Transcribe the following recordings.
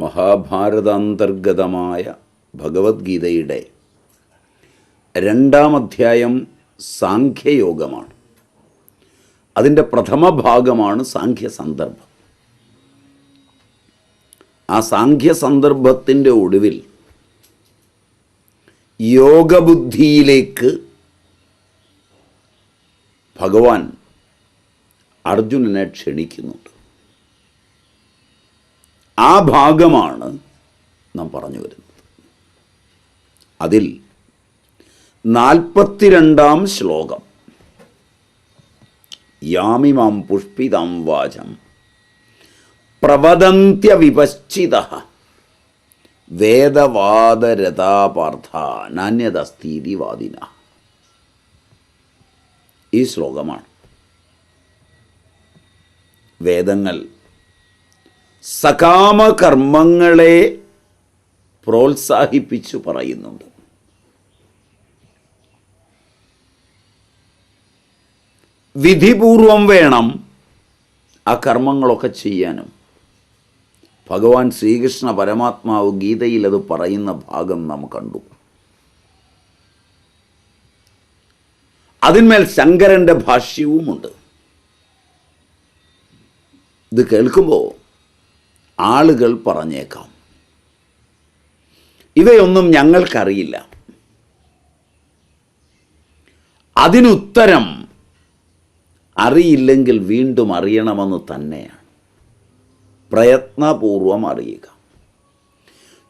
മഹാഭാരതാന്തർഗതമായ ഭഗവത്ഗീതയുടെ രണ്ടാം അധ്യായം സാഖ്യയോഗമാണ്. അതിന്റെ പ്രഥമ ഭാഗമാണ് സാഖ്യ സന്ദർഭം ആ സാഖ്യ സന്ദർഭത്തിന്റെ ഒടുവിൽ യോഗബുദ്ധിയിലേക്ക് ഭഗവാൻ അർജുനനെ ക്ഷണിക്കുന്നുണ്ട്. ആ ഭാഗമാണ് നാം പറഞ്ഞു വരുന്നത്. അതിൽ നാൽപ്പത്തിരണ്ടാം ശ്ലോകം. യാമിമാം പുഷ്പിതം വാചം. പ്രവദന്ത്യ വിപശ്ചിത വേദവാദരഥാപാർത്ഥ നാന്യതസ്ഥീതിവാദിന ഈ ശ്ലോകമാണ്. വേദങ്ങൾ സകാമകർമ്മങ്ങളെ പ്രോത്സാഹിപ്പിച്ചു പറയുന്നുണ്ട്. വിധിപൂർവം വേണം ആ കർമ്മങ്ങളൊക്കെ ചെയ്യാനും. ഭഗവാൻ ശ്രീകൃഷ്ണ പരമാത്മാവ് ഗീതയിൽ അത് പറയുന്ന ഭാഗം നാം കണ്ടു. അതിന്മേൽ ശങ്കരന്റെ ഭാഷ്യവുമുണ്ട്. ഇത് കേൾക്കുമ്പോൾ ആളുകൾ പറഞ്ഞേക്കാം. ഇവയൊന്നും ഞങ്ങൾക്കറിയില്ല. അതിനുത്തരം അറിയില്ലെങ്കിൽ വീണ്ടും അറിയണമെന്ന് തന്നെയാണ്. പ്രയത്നപൂർവം അറിയുക.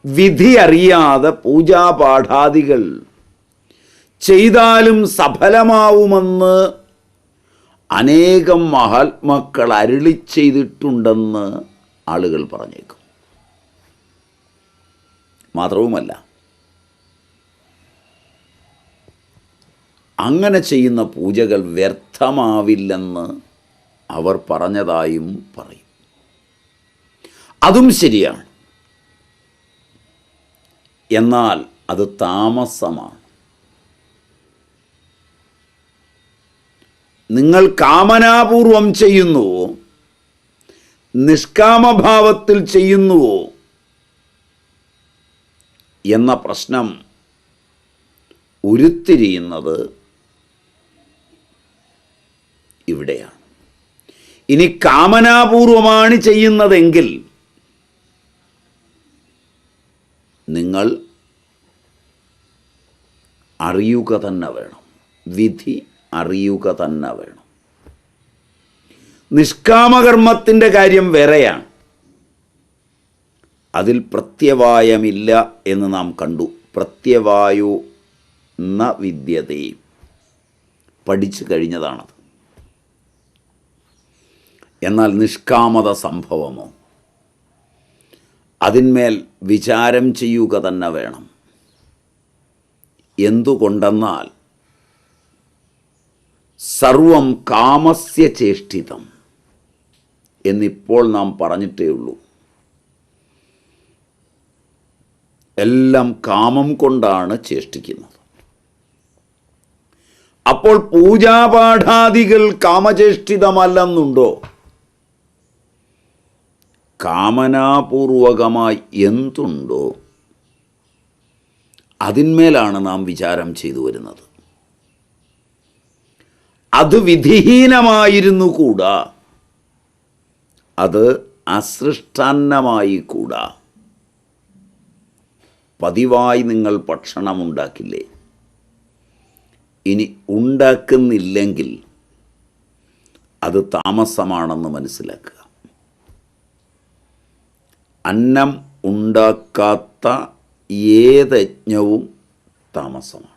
വിധി അറിയാതെ പൂജാപാഠാദികൾ ചെയ്താലും സഫലമാവുമെന്ന് അനേകം മഹാത്മാക്കൾ അരുളി ചെയ്തിട്ടുണ്ടെന്ന് ആളുകൾ പറഞ്ഞേക്കും. മാത്രവുമല്ല അങ്ങനെ ചെയ്യുന്ന പൂജകൾ വ്യർത്ഥമാവില്ലെന്ന് അവർ പറഞ്ഞതായും പറയും. അതും ശരിയാണ്. എന്നാൽ അത് താമസമാണ്. നിങ്ങൾ കാമനാപൂർവം ചെയ്യുന്നുവോ നിഷ്കാമഭാവത്തിൽ ചെയ്യുന്നുവോ? എന്ന പ്രശ്നം ഉരുത്തിരിയുന്നത് ഇവിടെയാണ്. ഇനി കാമനാപൂർവമാണ് ചെയ്യുന്നതെങ്കിൽ നിങ്ങൾ അറിയുക തന്നെ വേണം. വിധി അറിയുക തന്നെ വേണം. നിഷ്കാമകർമ്മത്തിന്റെ കാര്യം വേറെയാണ്. അതിൽ പ്രത്യവായമില്ല എന്ന് നാം കണ്ടു. പ്രത്യവായു ന വിദ്യതേ. പഠിച്ചു കഴിഞ്ഞതാണത്. എന്നാൽ നിഷ്കാമത സംഭവമോ? അതിന്മേൽ വിചാരം ചെയ്യുക തന്നെ വേണം. എന്തുകൊണ്ടെന്നാൽ സർവം കാമസ്യ ചേഷ്ടിതം. എന്നിപ്പോൾ നാം പറഞ്ഞിട്ടേ ഉള്ളൂ എല്ലാം കാമം കൊണ്ടാണ് ചേഷ്ടിക്കുന്നത്. അപ്പോൾ പൂജാപാഠാദികൾ കാമചേഷ്ടിതമല്ലെന്നുണ്ടോ? കാമനാപൂർവകമായി എന്തുണ്ടോ? അതിന്മേലാണ് നാം വിചാരം ചെയ്തു വരുന്നത്. അത് വിധിഹീനമായിരുന്നു കൂടാ. അത് അസൃഷ്ടാന്നമായി കൂടാ പതിവായി നിങ്ങൾ ഭക്ഷണമുണ്ടാക്കില്ലേ? ഇനി ഉണ്ടാക്കുന്നില്ലെങ്കിൽ അത് താമസമാണെന്ന് മനസ്സിലാക്കുക. അന്നം ഉണ്ടാക്കാത്ത ഏത് യജ്ഞവും താമസമാണ്.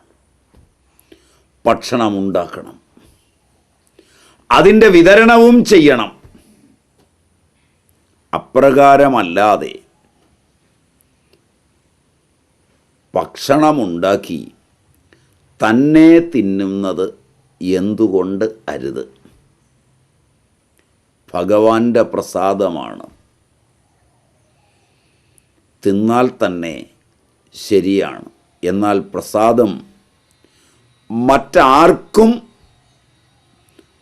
ഭക്ഷണം ഉണ്ടാക്കണം. അതിന്റെ വിതരണവും ചെയ്യണം. അപ്രകാരമല്ലാതെ ഭക്ഷണമുണ്ടാക്കി തന്നെ തിന്നുന്നത് എന്തുകൊണ്ട് അരുത്? ഭഗവാന്റെ പ്രസാദമാണ്. തിന്നാൽ തന്നെ ശരിയാണ്. എന്നാൽ പ്രസാദം മറ്റാർക്കും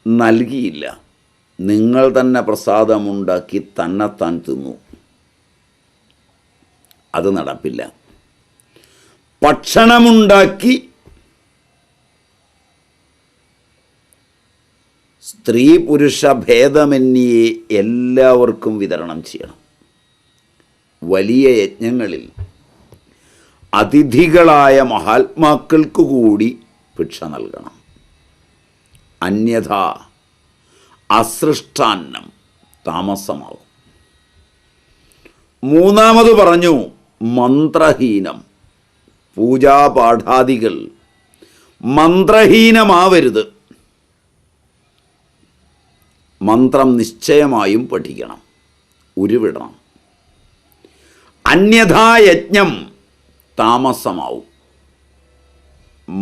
നൽകിയില്ല. നിങ്ങൾ തന്നെ പ്രസാദമുണ്ടാക്കി തന്നെത്താൻ തിന്നു. അത് നടപ്പില്ല. ഭക്ഷണമുണ്ടാക്കി സ്ത്രീ പുരുഷ ഭേദമന്യേ എല്ലാവർക്കും വിതരണം ചെയ്യണം. വലിയ യജ്ഞങ്ങളിൽ അതിഥികളായ മഹാത്മാക്കൾക്ക് കൂടി ഭിക്ഷ നൽകണം. അന്യഥ അസൃഷ്ടാന്നം താമസമാകും മൂന്നാമത് പറഞ്ഞു മന്ത്രഹീനം പൂജാപാഠാദികൾ. മന്ത്രഹീനമാവരുത്. മന്ത്രം നിശ്ചയമായും പഠിക്കണം ഉരുവിടണം. അന്യഥായജ്ഞം താമസമാവും.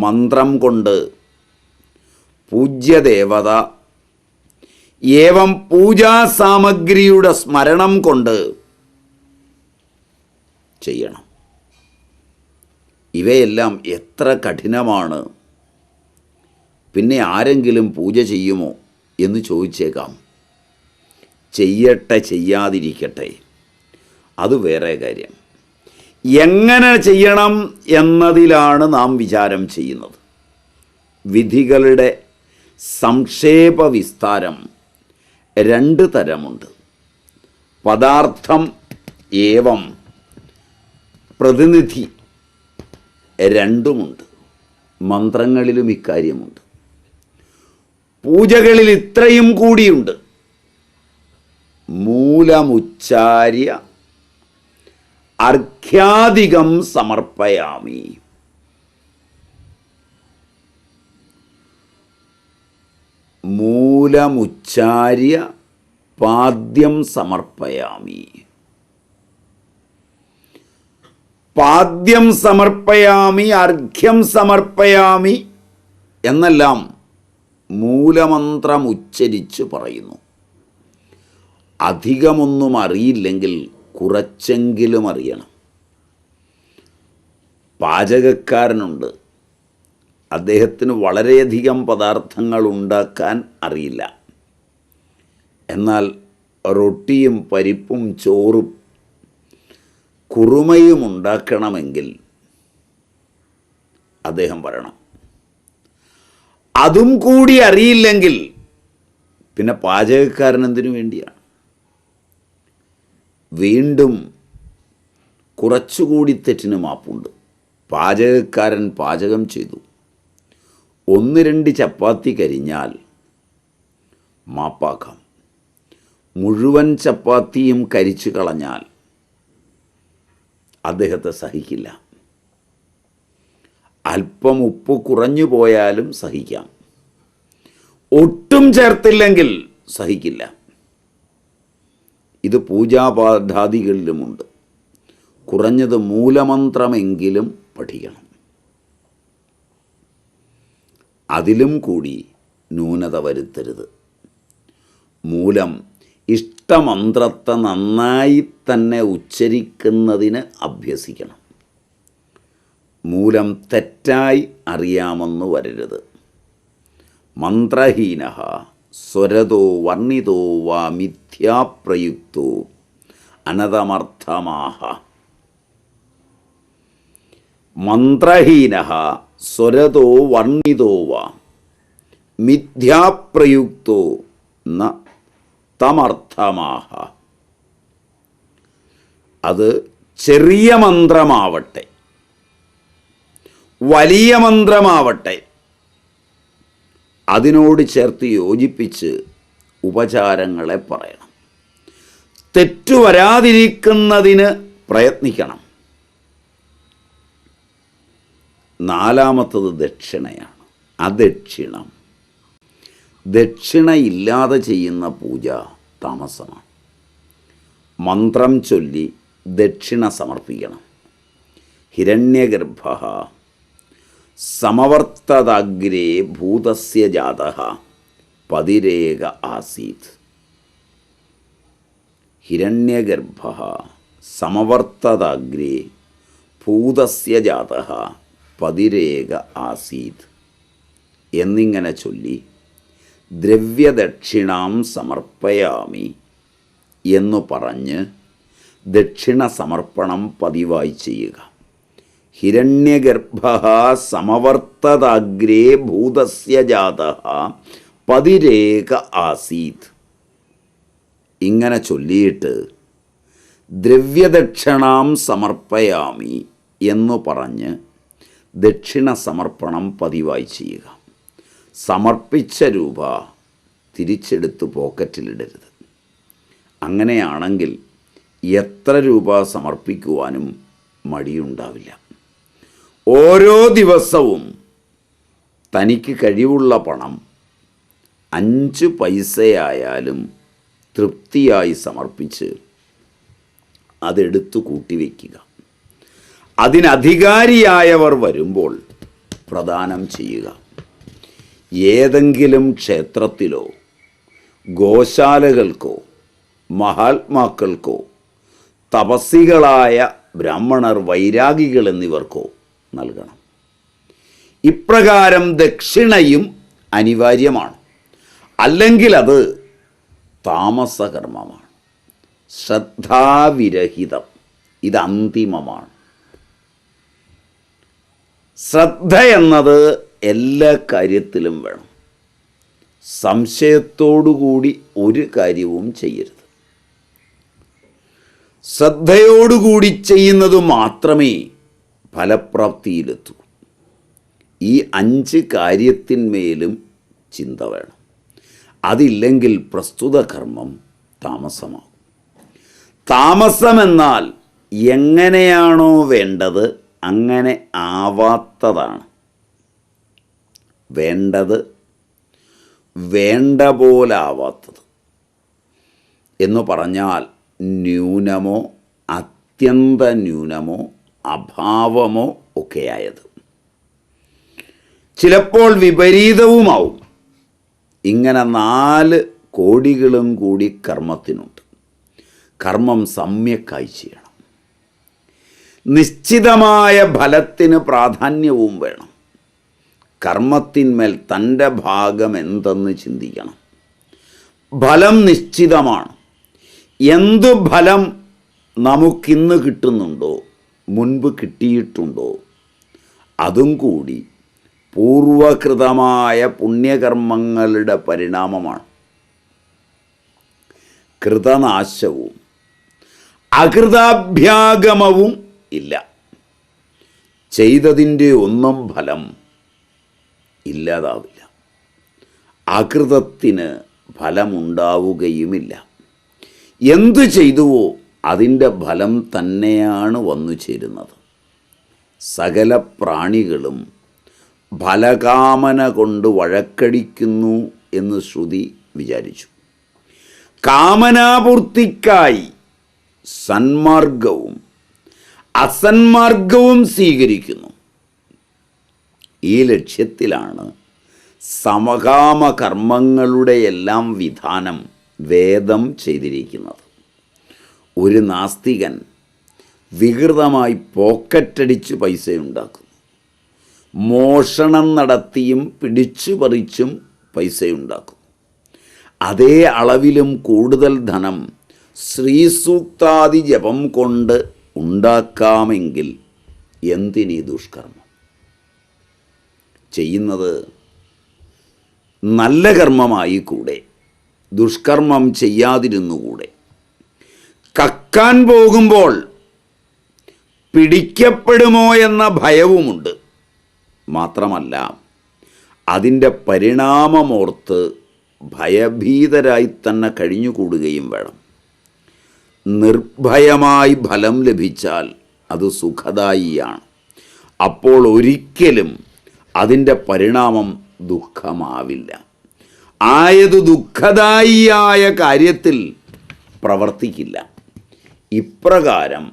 മന്ത്രം കൊണ്ട് പൂജ്യദേവത ഏവം പൂജാസാമഗ്രിയുടെ സ്മരണം കൊണ്ട് ചെയ്യണം. ഇവയെല്ലാം എത്ര കഠിനമാണ്. പിന്നെ ആരെങ്കിലും പൂജ ചെയ്യുമോ എന്ന് ചോദിച്ചേക്കാം. ചെയ്യട്ടെ ചെയ്യാതിരിക്കട്ടെ. അത് വേറെ കാര്യം. എങ്ങനെ ചെയ്യണം എന്നതിലാണ് നാം വിചാരം ചെയ്യുന്നത്. വിധികളുടെ സംക്ഷേപ വിസ്താരം രണ്ട് തരമുണ്ട്. പദാർത്ഥം ഏവം പ്രതിനിധി രണ്ടുമുണ്ട്. മന്ത്രങ്ങളിലും ഇക്കാര്യമുണ്ട്. പൂജകളിൽ ഇത്രയും കൂടിയുണ്ട്. മൂലമുച്ചാര്യ അർഘ്യാധികം സമർപ്പയാമി. മൂലമുച്ചാര്യ പാദ്യം സമർപ്പയാമി. പാദ്യം സമർപ്പയാമി അർഘ്യം സമർപ്പയാമി എന്നെല്ലാം മൂലമന്ത്രം ഉച്ചരിച്ച് പറയുന്നു. അധികമൊന്നും അറിയില്ലെങ്കിൽ കുറച്ചെങ്കിലും അറിയണം. പാചകക്കാരനുണ്ട്. അദ്ദേഹത്തിന് വളരെയധികം പദാർത്ഥങ്ങൾ ഉണ്ടാക്കാൻ അറിയില്ല. എന്നാൽ റൊട്ടിയും പരിപ്പും ചോറും കുറുമയും ഉണ്ടാക്കണമെങ്കിൽ അദ്ദേഹം പറയണം അതും കൂടി അറിയില്ലെങ്കിൽ പിന്നെ പാചകക്കാരൻ എന്തിനു വേണ്ടിയാണ് വീണ്ടും കുറച്ചുകൂടി തെറ്റിന് മാപ്പുണ്ട്. പാചകക്കാരൻ പാചകം ചെയ്തു. ഒന്ന് രണ്ട് ചപ്പാത്തി കരിഞ്ഞാൽ മാപ്പാക്കാം. മുഴുവൻ ചപ്പാത്തിയും കരിച്ചു കളഞ്ഞാൽ അദ്ദേഹത്തെ സഹിക്കില്ല. അല്പം ഉപ്പ് കുറഞ്ഞു പോയാലും സഹിക്കാം. ഒട്ടും ചേർത്തില്ലെങ്കിൽ സഹിക്കില്ല. ഇത് പൂജാപാഠാദികളിലുമുണ്ട് കുറഞ്ഞത് മൂലമന്ത്രമെങ്കിലും പഠിക്കണം. അതിലും കൂടി ന്യൂനത വരുത്തരുത്. മൂലം ഇഷ്ടമന്ത്രത്തെ നന്നായി തന്നെ ഉച്ചരിക്കുന്നതിന് അഭ്യസിക്കണം. മൂലം തെറ്റായി അറിയാമെന്ന് വരരുത്. മന്ത്രഹീന സ്വരതോ വർണിതോ വാ മിഥ്യാപ്രയുക്തോ അനതമർത്ഥമാഹ. മന്ത്രഹീന സ്വരതോ വർണിതോ വാ. മിഥ്യാപ്രയുക്തോ ന തമർത്ഥമാഹ. അത് ചെറിയ മന്ത്രമാവട്ടെ. വലിയ മന്ത്രമാവട്ടെ. അതിനോട് ചേർത്ത് യോജിപ്പിച്ച് ഉപചാരങ്ങളെ പറയണം. തെറ്റു വരാതിരിക്കുന്നതിന് പ്രയത്നിക്കണം. നാലാമത്തത് ദക്ഷിണയാണ്. അദക്ഷിണം. ദക്ഷിണയില്ലാതെ ചെയ്യുന്ന പൂജ താമസമാണ്. മന്ത്രം ചൊല്ലി ദക്ഷിണ സമർപ്പിക്കണം. ഹിരണ്യഗർഭ. സമവർത്തതാഗ്രേ ഭൂതസ്യ ജാത പതിരേക ആസീത്. ഹിരണ്യഗർഭ. സമവർത്തതാഗ്രേ ഭൂതസ്യ ജാത പതിരേക ആസീത്. എന്നിങ്ങനെ ചൊല്ലി ദ്രവ്യദക്ഷിണാം സമർപ്പയാമി എന്നു പറഞ്ഞ് ദക്ഷിണ സമർപ്പണം പതിവായി ചെയ്യുക. ഹിരണ്യഗർഭ സമവർത്തതാഗ്രേ ഭൂതസ്യ ജാത പതിരേക ആസീത്. ഇങ്ങനെ ചൊല്ലിയിട്ട് ദ്രവ്യദക്ഷിണാം സമർപ്പയാമി എന്നു പറഞ്ഞ് ദക്ഷിണ സമർപ്പണം പതിവായി ചെയ്യുക. സമർപ്പിച്ച രൂപ തിരിച്ചെടുത്ത് പോക്കറ്റിലിടരുത്. അങ്ങനെയാണെങ്കിൽ എത്ര രൂപ സമർപ്പിക്കുവാനും മടിയുണ്ടാവില്ല. ഓരോ ദിവസവും തനിക്ക് കഴിവുള്ള പണം അഞ്ച് പൈസയായാലും തൃപ്തിയായി സമർപ്പിച്ച് അതെടുത്തു കൂട്ടിവെക്കുക. അതിനധികാരിയായവർ വരുമ്പോൾ പ്രദാനം ചെയ്യുക. ഏതെങ്കിലും ക്ഷേത്രത്തിലോ ഗോശാലകൾക്കോ മഹാത്മാക്കൾക്കോ തപസ്സികളായ ബ്രാഹ്മണർ വൈരാഗികൾ എന്നിവർക്കോ നൽകണം. ഇപ്രകാരം ദക്ഷിണയും അനിവാര്യമാണ്. അല്ലെങ്കിൽ അത് താമസകർമ്മമാണ്. ശ്രദ്ധാവിരഹിതം. ഇത് അന്തിമമാണ്. ശ്രദ്ധ എന്നത് എല്ലാ കാര്യത്തിലും വേണം. സംശയത്തോടുകൂടി ഒരു കാര്യവും ചെയ്യരുത്. ശ്രദ്ധയോടുകൂടി ചെയ്യുന്നത് മാത്രമേ ഫലപ്രാപ്തിയിലെത്തൂ ഈ അഞ്ച് കാര്യത്തിന്മേലും ചിന്ത വേണം. അതില്ലെങ്കിൽ പ്രസ്തുത കർമ്മം താമസമാകും. താമസമെന്നാൽ എങ്ങനെയാണോ വേണ്ടത് അങ്ങനെ ആവാത്തതാണ്. വേണ്ടത് വേണ്ട പോലാവാത്തത്. എന്ന് പറഞ്ഞാൽ ന്യൂനമോ അത്യന്ത ന്യൂനമോ അഭാവമോ ഒക്കെയായത്. ചിലപ്പോൾ വിപരീതവുമാവും. ഇങ്ങനെ നാല് കോടികളും കൂടി കർമ്മത്തിനുണ്ട്. കർമ്മം സമ്യക്കായി ചെയ്യണം. നിശ്ചിതമായ ഫലത്തിന് പ്രാധാന്യവും വേണം. കർമ്മത്തിന്മേൽ തന്റെ ഭാഗം എന്തെന്ന് ചിന്തിക്കണം. ഫലം നിശ്ചിതമാണ്. എന്ത് ഫലം നമുക്കിന്ന് കിട്ടുന്നുണ്ടോ മുൻപ് കിട്ടിയിട്ടുണ്ടോ അതും കൂടി പൂർവകൃതമായ പുണ്യകർമ്മങ്ങളുടെ പരിണാമമാണ്. കൃതനാശവും അകൃതാഭ്യാഗമവും ഇല്ല. ചെയ്തതിന്റെ ഒന്നും ഫലം ഇല്ലാതാവില്ല. അകൃതത്തിന് ഫലമുണ്ടാവുകയുമില്ല. എന്തു ചെയ്തുവോ അതിന്റെ ഫലം തന്നെയാണ് വന്നു ചേരുന്നത്. സകല പ്രാണികളും ഫലകാമന കൊണ്ട് വഴക്കടിക്കുന്നു എന്ന് ശ്രുതി വിചാരിച്ചു. കാമനാപൂർത്തിക്കായി സന്മാർഗവും അസന്മാർഗവും സ്വീകരിക്കുന്നു. ഈ ലക്ഷ്യത്തിലാണ് സമകാമ കർമ്മങ്ങളുടെ എല്ലാം വിധാനം വേദം ചെയ്തിരിക്കുന്നത്. ഒരു നാസ്തികൻ വികൃതമായി പോക്കറ്റടിച്ച് പൈസയുണ്ടാക്കുന്നു. മോഷണം നടത്തിയും പിടിച്ചു പറിച്ചും പൈസയുണ്ടാക്കും അതേ അളവിലും കൂടുതൽ ധനം ശ്രീസൂക്താദി ജപം കൊണ്ട് ഉണ്ടാക്കാമെങ്കിൽ എന്തിനീ ദുഷ്കർമ്മം? ചെയ്യുന്നത് നല്ല കർമ്മമായി കൂടെ ദുഷ്കർമ്മം ചെയ്യാതിരുന്നുകൂടെ. കക്കാൻ പോകുമ്പോൾ പിടിക്കപ്പെടുമോ എന്ന ഭയവുമുണ്ട്. മാത്രമല്ല അതിന്റെ പരിണാമമോർത്ത് ഭയഭീതരായി തന്നെ കഴിഞ്ഞുകൂടുകയും വേണം. നിർഭയമായി ഫലം ലഭിച്ചാൽ അത് സുഖദായിയാണ്. അപ്പോൾ ഒരിക്കലും അതിന്റെ പരിണാമം ദുഃഖമാവില്ല. ആയത് ദുഃഖദായിയായ കാര്യത്തിൽ പ്രവർത്തിക്കില്ല. ഇപ്രകാരം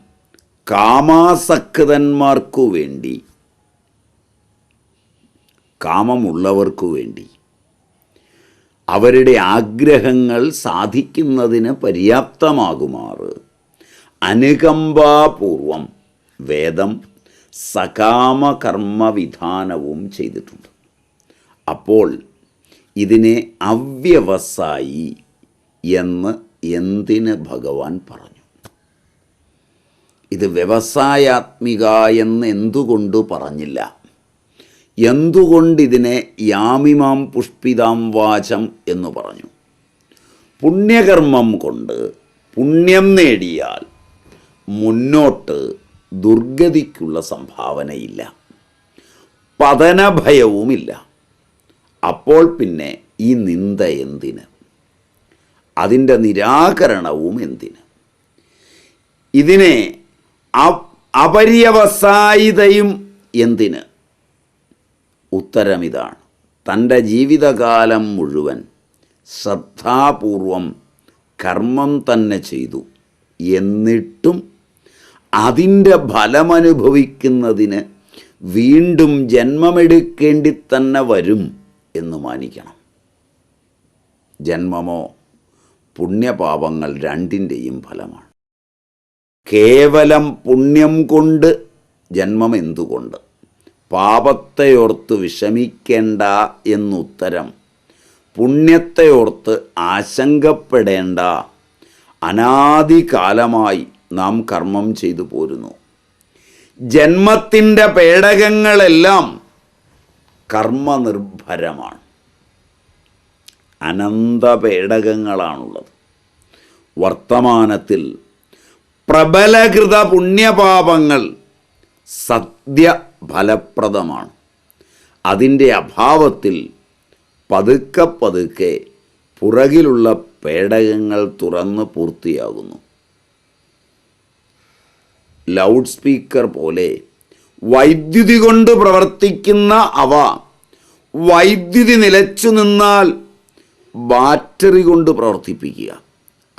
കാമാസക്തന്മാർക്കു വേണ്ടി കാമമുള്ളവർക്കു വേണ്ടി അവരുടെ ആഗ്രഹങ്ങൾ സാധിക്കുന്നതിന് പര്യാപ്തമാകുമാറ്. അനുകമ്പാപൂർവം വേദം സകാമകർമ്മവിധാനവും ചെയ്തിട്ടുണ്ട്. അപ്പോൾ ഇതിനെ അവ്യവസായി എന്ന് എന്തിന് ഭഗവാൻ പറഞ്ഞു? ഇത് വ്യവസായാത്മിക എന്ന് എന്തുകൊണ്ട് പറഞ്ഞില്ല? എന്തുകൊണ്ടിതിനെ യാമിമാം പുഷ്പിതാം വാചം എന്ന് പറഞ്ഞു. പുണ്യകർമ്മം കൊണ്ട് പുണ്യം നേടിയാൽ മുന്നോട്ട് ദുർഗതിക്കുള്ള സംഭാവനയില്ല. പതനഭയവുമില്ല. അപ്പോൾ പിന്നെ ഈ നിന്ദ എന്തിന്? അതിന്റെ നിരാകരണവും എന്തിന്? ഇതിനെ അപര്യവസായിതയും എന്തിന്? ഉത്തരമിതാണ്. തന്റെ ജീവിതകാലം മുഴുവൻ ശ്രദ്ധാപൂർവം കർമ്മം തന്നെ ചെയ്തു. എന്നിട്ടും അതിന്റെ ഫലമനുഭവിക്കുന്നതിന് വീണ്ടും ജന്മമെടുക്കേണ്ടി തന്നെ വരും എന്ന് മാനിക്കണം. ജന്മമോ പുണ്യപാപങ്ങൾ രണ്ടിന്റെയും ഫലമാണ്. കേവലം പുണ്യം കൊണ്ട് ജന്മം എന്തുകൊണ്ട്? പാപത്തെയോർത്ത് വിഷമിക്കേണ്ട എന്നുത്തരം. പുണ്യത്തെയോർത്ത് ആശങ്കപ്പെടേണ്ട. അനാദികാലമായി നാം കർമ്മം ചെയ്തു പോരുന്നു. ജന്മത്തിന്റെ പേടകങ്ങളെല്ലാം കർമ്മനിർഭരമാണ്. അനന്ത പേടകങ്ങളാണുള്ളത്. വർത്തമാനത്തിൽ പ്രബലകൃത പുണ്യപാപങ്ങൾ സദ്യ ഫലപ്രദമാണ്. അതിന്റെ അഭാവത്തിൽ പതുക്കെ പതുക്കെ പുറകിലുള്ള പേടകങ്ങൾ തുറന്ന് പൂർത്തിയാകുന്നു. ലൗഡ് സ്പീക്കർ പോലെ വൈദ്യുതി കൊണ്ട് പ്രവർത്തിക്കുന്ന അവ വൈദ്യുതി നിലച്ചു നിന്നാൽ ബാറ്ററി കൊണ്ട് പ്രവർത്തിപ്പിക്കുക.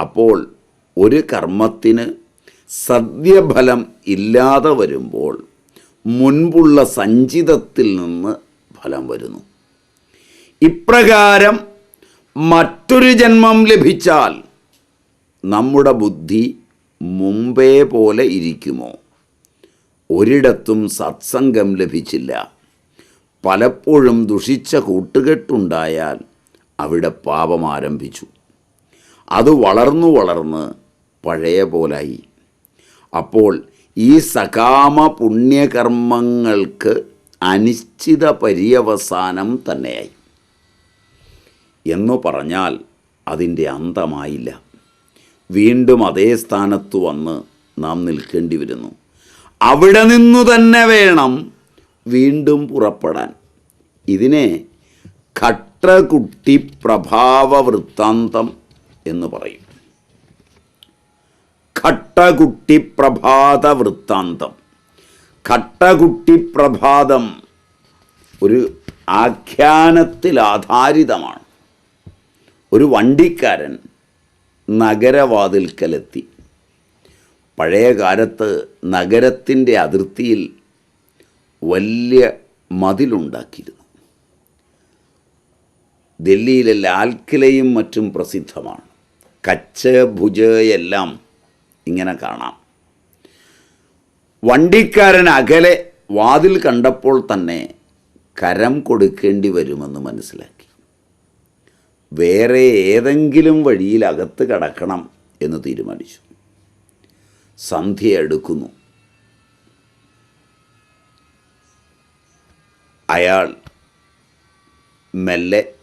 അപ്പോൾ ഒരു കർമ്മത്തിന് സദ്യഫലം ഇല്ലാതെ വരുമ്പോൾ മുൻപുള്ള സഞ്ചിതത്തിൽ നിന്ന് ഫലം വരുന്നു. ഇപ്രകാരം മറ്റൊരു ജന്മം ലഭിച്ചാൽ നമ്മുടെ ബുദ്ധി മുമ്പേ പോലെ ഇരിക്കുമോ? ഒരിടത്തും സത്സംഗം ലഭിച്ചില്ല. പലപ്പോഴും ദുഷിച്ച കൂട്ടുകെട്ടുണ്ടായാൽ അവിടെ പാപം ആരംഭിച്ചു. അത് വളർന്നു വളർന്ന് പഴയ പോലായി. അപ്പോൾ ഈ സകാമ പുണ്യകർമ്മങ്ങൾക്ക് അനിശ്ചിത പര്യവസാനം തന്നെയായി. എന്നു പറഞ്ഞാൽ അതിന്റെ അന്തമായില്ല. വീണ്ടും അതേ സ്ഥാനത്ത് വന്ന് നാം നിൽക്കേണ്ടി വരുന്നു. അവിടെ നിന്നു തന്നെ വേണം വീണ്ടും പുറപ്പെടാൻ. ഇതിനെ ഘട്ടകുട്ടി പ്രഭാവ വൃത്താന്തം എന്ന് പറയും. ഖട്ടകുട്ടി പ്രഭാത വൃത്താന്തം ഘട്ടകുട്ടി പ്രഭാതം ഒരു ആഖ്യാനത്തിൽ ആധാരിതമാണ്. ഒരു വണ്ടിക്കാരൻ നഗരവാതിൽക്കലെത്തി. പഴയ കാലത്ത് നഗരത്തിന്റെ അതിർത്തിയിൽ വലിയ മതിലുണ്ടാക്കിയിരുന്നു. ഡൽഹിയിലെ ലാൽക്കിലയും മറ്റും പ്രസിദ്ധമാണ്. കച്ച് ഭുജ് എല്ലാം ഇങ്ങനെ കാണാം. വണ്ടിക്കാരൻ അകലെ വാതിൽ കണ്ടപ്പോൾ തന്നെ കരം കൊടുക്കേണ്ടി വരുമെന്ന് മനസ്സിലാക്കി. വേറെ ഏതെങ്കിലും വഴിയിൽ അകത്ത് കടക്കണം എന്ന് തീരുമാനിച്ചു. സന്ധ്യ എടുക്കുന്നു. അയാൾ മെല്ലെ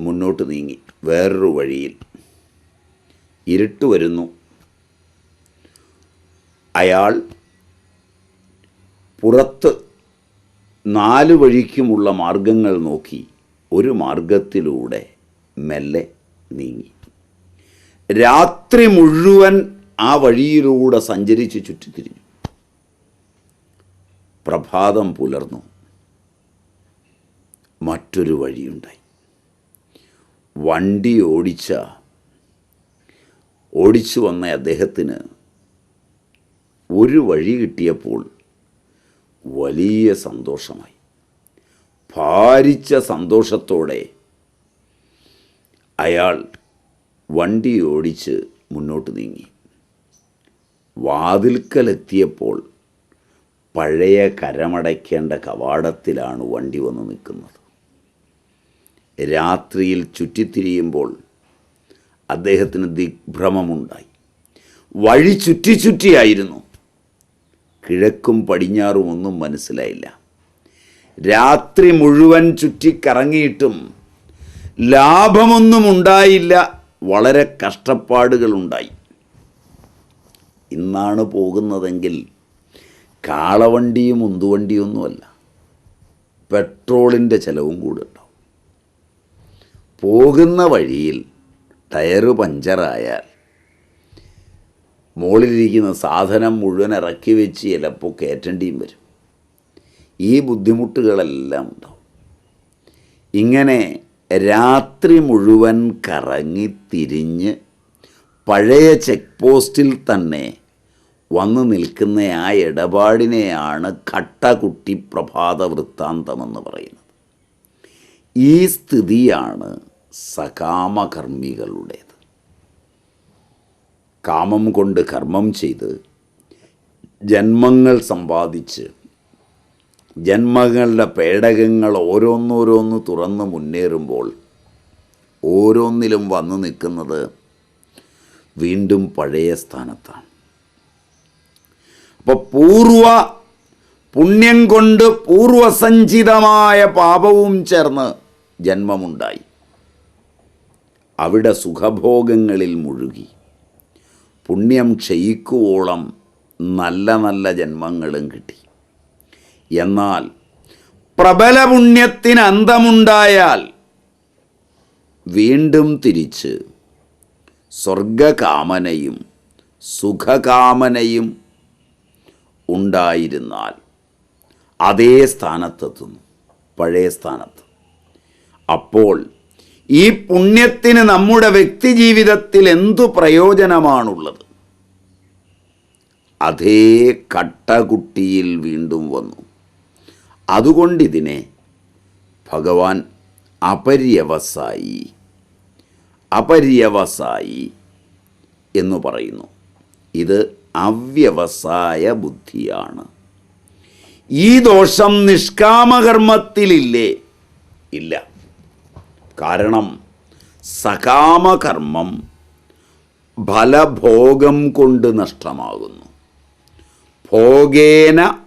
മുന്നോട്ട് നീങ്ങി. വേറൊരു വഴിയിൽ. ഇരുട്ട് വരുന്നു. അയാൾ പുറത്ത് നാല് വഴിക്കുമുള്ള മാർഗങ്ങൾ നോക്കി ഒരു മാർഗത്തിലൂടെ മെല്ലെ നീങ്ങി. രാത്രി മുഴുവൻ ആ വഴിയിലൂടെ സഞ്ചരിച്ച് ചുറ്റിത്തിരിഞ്ഞു. പ്രഭാതം പുലർന്നു. മറ്റൊരു വഴിയുണ്ടായി. വണ്ടി ഓടിച്ച ഓടിച്ചു വന്ന അദ്ദേഹത്തിന് ഒരു വഴി കിട്ടിയപ്പോൾ വലിയ സന്തോഷമായി. ഭാരിച്ച സന്തോഷത്തോടെ അയാൾ വണ്ടി ഓടിച്ച് മുന്നോട്ട് നീങ്ങി. വാതിൽക്കലെത്തിയപ്പോൾ പഴയ കരമടയ്ക്കേണ്ട കവാടത്തിലാണ് വണ്ടി വന്ന് നിൽക്കുന്നത്. രാത്രിയിൽ ചുറ്റിത്തിരിയുമ്പോൾ അദ്ദേഹത്തിന് ദിഗ്ഭ്രമമുണ്ടായി. വഴി ചുറ്റി ചുറ്റിയായിരുന്നു. കിഴക്കും പടിഞ്ഞാറും ഒന്നും മനസ്സിലായില്ല. രാത്രി മുഴുവൻ ചുറ്റിക്കറങ്ങിയിട്ടും ലാഭമൊന്നും ഉണ്ടായില്ല. വളരെ കഷ്ടപ്പാടുകളുണ്ടായി. ഇന്നാണ് പോകുന്നതെങ്കിൽ കാളവണ്ടിയും ഉന്തുവണ്ടിയൊന്നുമല്ല പെട്രോളിന്റെ ചിലവും കൂടെ ഉണ്ടാവും പോകുന്ന വഴിയിൽ ടയറ് പഞ്ചറായാൽ മുകളിലിരിക്കുന്ന സാധനം മുഴുവൻ ഇറക്കി വെച്ച് ചിലപ്പോൾ കയറ്റേണ്ടിയും വരും. ഈ ബുദ്ധിമുട്ടുകളെല്ലാം ഉണ്ടാവും. ഇങ്ങനെ രാത്രി മുഴുവൻ കറങ്ങി തിരിഞ്ഞ് പഴയ ചെക്ക് പോസ്റ്റിൽ തന്നെ വന്നു നിൽക്കുന്ന ആ ഇടപാടിനെയാണ് കട്ടകുട്ടി പ്രഭാത വൃത്താന്തമെന്ന് പറയുന്നത്. ഈ സ്ഥിതിയാണ് സകാമകർമ്മികളുടേത്. കാമം കൊണ്ട് കർമ്മം ചെയ്ത് ജന്മങ്ങൾ സമ്പാദിച്ച് ജന്മങ്ങളുടെ പേടകങ്ങൾ ഓരോന്നോരോന്ന് തുറന്ന് മുന്നേറുമ്പോൾ ഓരോന്നിലും വന്നു നിൽക്കുന്നത് വീണ്ടും പഴയ സ്ഥാനത്താണ്. അപ്പോൾ പൂർവ പുണ്യം കൊണ്ട് പൂർവസഞ്ചിതമായ പാപവും ചേർന്ന് ജന്മമുണ്ടായി. അവിടെ സുഖഭോഗങ്ങളിൽ മുഴുകി. പുണ്യം ക്ഷയിക്കുവോളം നല്ല നല്ല ജന്മങ്ങളും കിട്ടി. എന്നാൽ പ്രബല പുണ്യത്തിന് അന്തമുണ്ടായാൽ വീണ്ടും തിരിച്ച് സ്വർഗകാമനയും സുഖകാമനയും ഉണ്ടായിരുന്നാൽ അതേ സ്ഥാനത്തെത്തുന്നു പഴയ സ്ഥാനത്ത്. അപ്പോൾ ഈ പുണ്യത്തിന് നമ്മുടെ വ്യക്തി ജീവിതത്തിൽ എന്തു പ്രയോജനമാണുള്ളത്? അതേ കട്ടകുട്ടിയിൽ വീണ്ടും വന്നു. അതുകൊണ്ടിതിനെ ഭഗവാൻ അപര്യവസായി അപര്യവസായി എന്ന് പറയുന്നു. ഇത് അവ്യവസായ ബുദ്ധിയാണ്. ഈ ദോഷം നിഷ്കാമകർമ്മത്തിലില്ലേ? ഇല്ല. കാരണം സകാമകർമ്മം ഫലഭോഗം കൊണ്ട് നഷ്ടമാകുന്നു. ഭോഗേന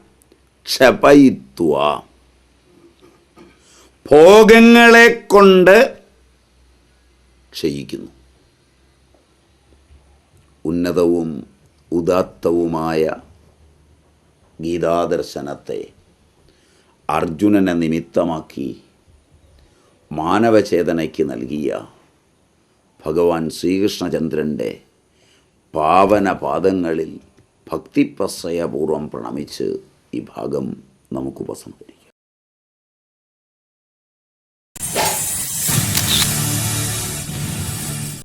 ക്ഷപയിത്വ. ഭോഗങ്ങളെ കൊണ്ട് ക്ഷയിക്കുന്നു. ഉന്നതവും ഉദാത്തവുമായ ഗീതാദർശനത്തെ അർജുനനെ നിമിത്തമാക്കി മാനവചേതനയ്ക്ക് നൽകിയ ഭഗവാൻ ശ്രീകൃഷ്ണചന്ദ്രന്റെ പാവന പാദങ്ങളിൽ ഭക്തിപ്രശ്രയപൂർവം പ്രണമിച്ച് ഈ ഭാഗം നമുക്ക് ഉപസംഹരിക്കാം